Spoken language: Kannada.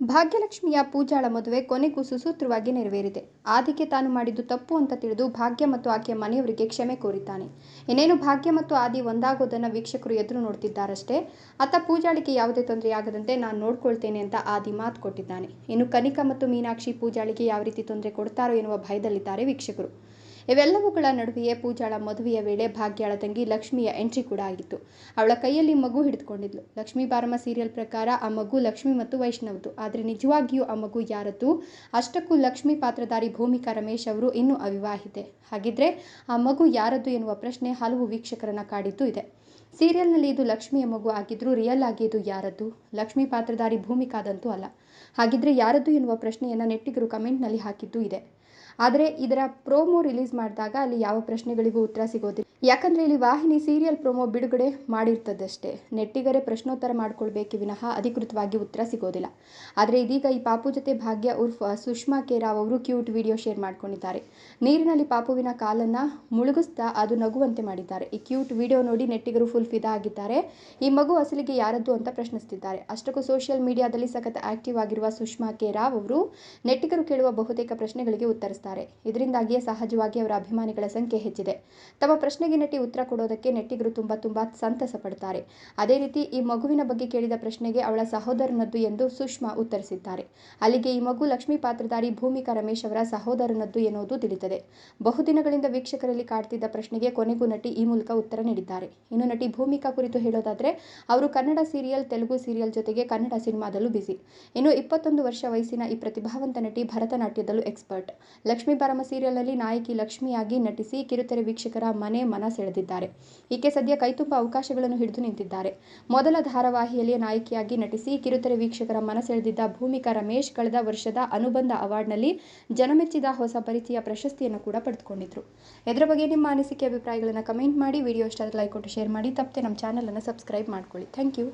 ಭಾಗ್ಯಲಕ್ಷ್ಮಿಯ ಪೂಜಾಳ ಮದುವೆ ಕೊನೆಗೂ ಸುಸೂತ್ರವಾಗಿ ನೆರವೇರಿದೆ. ಆದಿಗೆ ತಾನು ಮಾಡಿದ್ದು ತಪ್ಪು ಅಂತ ತಿಳಿದು ಭಾಗ್ಯ ಮತ್ತು ಆಕೆಯ ಮನೆಯವರಿಗೆ ಕ್ಷಮೆ ಕೋರಿದ್ದಾನೆ. ಇನ್ನೇನು ಭಾಗ್ಯ ಮತ್ತು ಆದಿ ಒಂದಾಗೋದನ್ನು ವೀಕ್ಷಕರು ಎದುರು ನೋಡ್ತಿದ್ದಾರಷ್ಟೇ. ಆತ ಪೂಜಾಳಿಗೆ ಯಾವುದೇ ತೊಂದರೆಯಾಗದಂತೆ ನಾನು ನೋಡ್ಕೊಳ್ತೇನೆ ಅಂತ ಆದಿ ಮಾತು ಕೊಟ್ಟಿದ್ದಾನೆ. ಇನ್ನು ಕನಿಕಾ ಮತ್ತು ಮೀನಾಕ್ಷಿ ಪೂಜಾಳಿಗೆ ಯಾವ ರೀತಿ ತೊಂದರೆ ಕೊಡ್ತಾರೋ ಎನ್ನುವ ಭಯದಲ್ಲಿದ್ದಾರೆ ವೀಕ್ಷಕರು. ಇವೆಲ್ಲವುಗಳ ನಡುವೆಯೇ ಪೂಜಾಳ ಮದುವೆಯ ವೇಳೆ ಭಾಗ್ಯಾಳ ತಂಗಿ ಲಕ್ಷ್ಮಿಯ ಎಂಟ್ರಿ ಕೂಡ ಆಗಿತ್ತು. ಅವಳ ಕೈಯಲ್ಲಿ ಮಗು ಹಿಡಿದುಕೊಂಡಿದ್ಲು. ಲಕ್ಷ್ಮೀ ಬಾರಮ್ಮ ಸೀರಿಯಲ್ ಪ್ರಕಾರ ಆ ಮಗು ಲಕ್ಷ್ಮಿ ಮತ್ತು ವೈಷ್ಣವ್ದು. ಆದರೆ ನಿಜವಾಗಿಯೂ ಆ ಮಗು ಯಾರದ್ದು? ಅಷ್ಟಕ್ಕೂ ಲಕ್ಷ್ಮಿ ಪಾತ್ರಧಾರಿ ಭೂಮಿಕಾ ರಮೇಶ್ ಅವರು ಇನ್ನೂ ಅವಿವಾಹಿತೆ. ಹಾಗಿದ್ರೆ ಆ ಮಗು ಯಾರದ್ದು ಎನ್ನುವ ಪ್ರಶ್ನೆ ಹಲವು ವೀಕ್ಷಕರನ್ನ ಕಾಡಿದ್ದು ಇದೆ. ಸೀರಿಯಲ್ನಲ್ಲಿ ಇದು ಲಕ್ಷ್ಮಿಯ ಮಗು ಆಗಿದ್ರೂ ರಿಯಲ್ ಆಗಿ ಇದು ಯಾರದ್ದು? ಲಕ್ಷ್ಮಿ ಪಾತ್ರಧಾರಿ ಭೂಮಿಕಾದಂತೂ ಅಲ್ಲ. ಹಾಗಿದ್ರೆ ಯಾರದ್ದು ಎನ್ನುವ ಪ್ರಶ್ನೆಯನ್ನು ನೆಟ್ಟಿಗರು ಕಮೆಂಟ್ನಲ್ಲಿ ಹಾಕಿದ್ದು ಇದೆ. ಆದರೆ ಇದರ ಪ್ರೋಮೋ ರಿಲೀಸ್ ಮಾಡಿದಾಗ ಅಲ್ಲಿ ಯಾವ ಪ್ರಶ್ನೆಗಳಿಗೂ ಉತ್ತರ ಸಿಗೋದಿಲ್ಲ. ಯಾಕಂದರೆ ಇಲ್ಲಿ ವಾಹಿನಿ ಸೀರಿಯಲ್ ಪ್ರೊಮೋ ಬಿಡುಗಡೆ ಮಾಡಿರ್ತದಷ್ಟೇ. ನೆಟ್ಟಿಗರೇ ಪ್ರಶ್ನೋತ್ತರ ಮಾಡ್ಕೊಳ್ಬೇಕು ವಿನಃ ಅಧಿಕೃತವಾಗಿ ಉತ್ತರ ಸಿಗೋದಿಲ್ಲ. ಆದರೆ ಇದೀಗ ಈ ಪಾಪು ಜೊತೆ ಭಾಗ್ಯ ಉರ್ಫ್ ಸುಷ್ಮಾ ಕೇರಾವ್ ಅವರು ಕ್ಯೂಟ್ ವಿಡಿಯೋ ಶೇರ್ ಮಾಡ್ಕೊಂಡಿದ್ದಾರೆ. ನೀರಿನಲ್ಲಿ ಪಾಪುವಿನ ಕಾಲನ್ನು ಮುಳುಗಿಸ್ತಾ ಅದು ನಗುವಂತೆ ಮಾಡಿದ್ದಾರೆ. ಈ ಕ್ಯೂಟ್ ವಿಡಿಯೋ ನೋಡಿ ನೆಟ್ಟಿಗರು ಫುಲ್ ಫಿದಾ ಆಗಿದ್ದಾರೆ. ಈ ಮಗು ಅಸಲಿಗೆ ಯಾರದ್ದು ಅಂತ ಪ್ರಶ್ನಿಸ್ತಿದ್ದಾರೆ. ಅಷ್ಟಕ್ಕೂ ಸೋಷಿಯಲ್ ಮೀಡಿಯಾದಲ್ಲಿ ಸಖತ್ ಆಕ್ಟಿವ್ ಆಗಿರುವ ಸುಷ್ಮಾ ಕೇರಾವ್ ಅವರು ನೆಟ್ಟಿಗರು ಕೇಳುವ ಬಹುತೇಕ ಪ್ರಶ್ನೆಗಳಿಗೆ ಉತ್ತರಿಸ್ತಾರೆ. ಇದರಿಂದಾಗಿಯೇ ಸಹಜವಾಗಿ ಅವರ ಅಭಿಮಾನಿಗಳ ಸಂಖ್ಯೆ ಹೆಚ್ಚಿದೆ. ತಮ್ಮ ಪ್ರಶ್ನೆಗೆ ನಟಿ ಉತ್ತರ ಕೊಡೋದಕ್ಕೆ ನೆಟ್ಟಿಗರು ತುಂಬ ತುಂಬ ಸಂತಸ ಪಡ್ತಾರೆ. ಅದೇ ರೀತಿ ಈ ಮಗುವಿನ ಬಗ್ಗೆ ಕೇಳಿದ ಪ್ರಶ್ನೆಗೆ ಅವಳ ಸಹೋದರನದ್ದು ಎಂದು ಸುಷ್ಮಾ ಉತ್ತರಿಸಿದ್ದಾರೆ. ಅಲ್ಲಿಗೆ ಈ ಮಗು ಲಕ್ಷ್ಮಿ ಪಾತ್ರಧಾರಿ ಭೂಮಿಕಾ ರಮೇಶ್ ಅವರ ಸಹೋದರನದ್ದು ಎನ್ನುವುದು ತಿಳಿತದೆ. ಬಹುದಿನಗಳಿಂದ ವೀಕ್ಷಕರಲ್ಲಿ ಕಾಡ್ತಿದ್ದ ಪ್ರಶ್ನೆಗೆ ಕೊನೆಗೂ ನಟಿ ಈ ಮೂಲಕ ಉತ್ತರ ನೀಡಿದ್ದಾರೆ. ಇನ್ನು ನಟಿ ಭೂಮಿಕಾ ಕುರಿತು ಹೇಳೋದಾದ್ರೆ, ಅವರು ಕನ್ನಡ ಸೀರಿಯಲ್, ತೆಲುಗು ಸೀರಿಯಲ್ ಜೊತೆಗೆ ಕನ್ನಡ ಸಿನಿಮಾದಲ್ಲೂ ಬಿಸಿ ಇನ್ನು ಇಪ್ಪತ್ತೊಂದು ವರ್ಷ ವಯಸ್ಸಿನ ಈ ಪ್ರತಿಭಾವಂತ ನಟಿ ಭರತನಾಟ್ಯದಲ್ಲೂ ಎಕ್ಸ್ಪರ್ಟ್. ಲಕ್ಷ್ಮೀ ಬಾರಮ್ಮ ಸೀರಿಯಲ್ನಲ್ಲಿ ನಾಯಕಿ ಲಕ್ಷ್ಮಿಯಾಗಿ ನಟಿಸಿ ಕಿರುತೆರೆ ವೀಕ್ಷಕರ ಮನೆ ಮನ ಸೆಳೆದಿದ್ದಾರೆ ಈಕೆ ಸದ್ಯ ಕೈತುಂಬ ಅವಕಾಶಗಳನ್ನು ಹಿಡಿದು ನಿಂತಿದ್ದಾರೆ. ಮೊದಲ ಧಾರಾವಾಹಿಯಲ್ಲಿ ನಾಯಕಿಯಾಗಿ ನಟಿಸಿ ಕಿರುತೆರೆ ವೀಕ್ಷಕರ ಮನ ಸೆಳೆದಿದ್ದ ಭೂಮಿಕಾ ರಮೇಶ್ ಕಳೆದ ವರ್ಷದ ಅನುಬಂಧ ಅವಾರ್ಡ್ನಲ್ಲಿ ಜನಮೆಚ್ಚಿದ ಹೊಸ ಪರಿಚಯ ಪ್ರಶಸ್ತಿಯನ್ನು ಕೂಡ ಪಡೆದುಕೊಂಡಿದ್ರು. ಇದರ ಬಗ್ಗೆ ನಿಮ್ಮ ಅನಿಸಿಕೆ, ಅಭಿಪ್ರಾಯಗಳನ್ನು ಕಮೆಂಟ್ ಮಾಡಿ. ವಿಡಿಯೋ ಇಷ್ಟ ಲೈಕ್ ಕೊಟ್ಟು ಶೇರ್ ಮಾಡಿ. ತಪ್ಪದೆ ನಮ್ಮ ಚಾನಲನ್ನು ಸಬ್ಸ್ಕ್ರೈಬ್ ಮಾಡ್ಕೊಳ್ಳಿ. Thank you.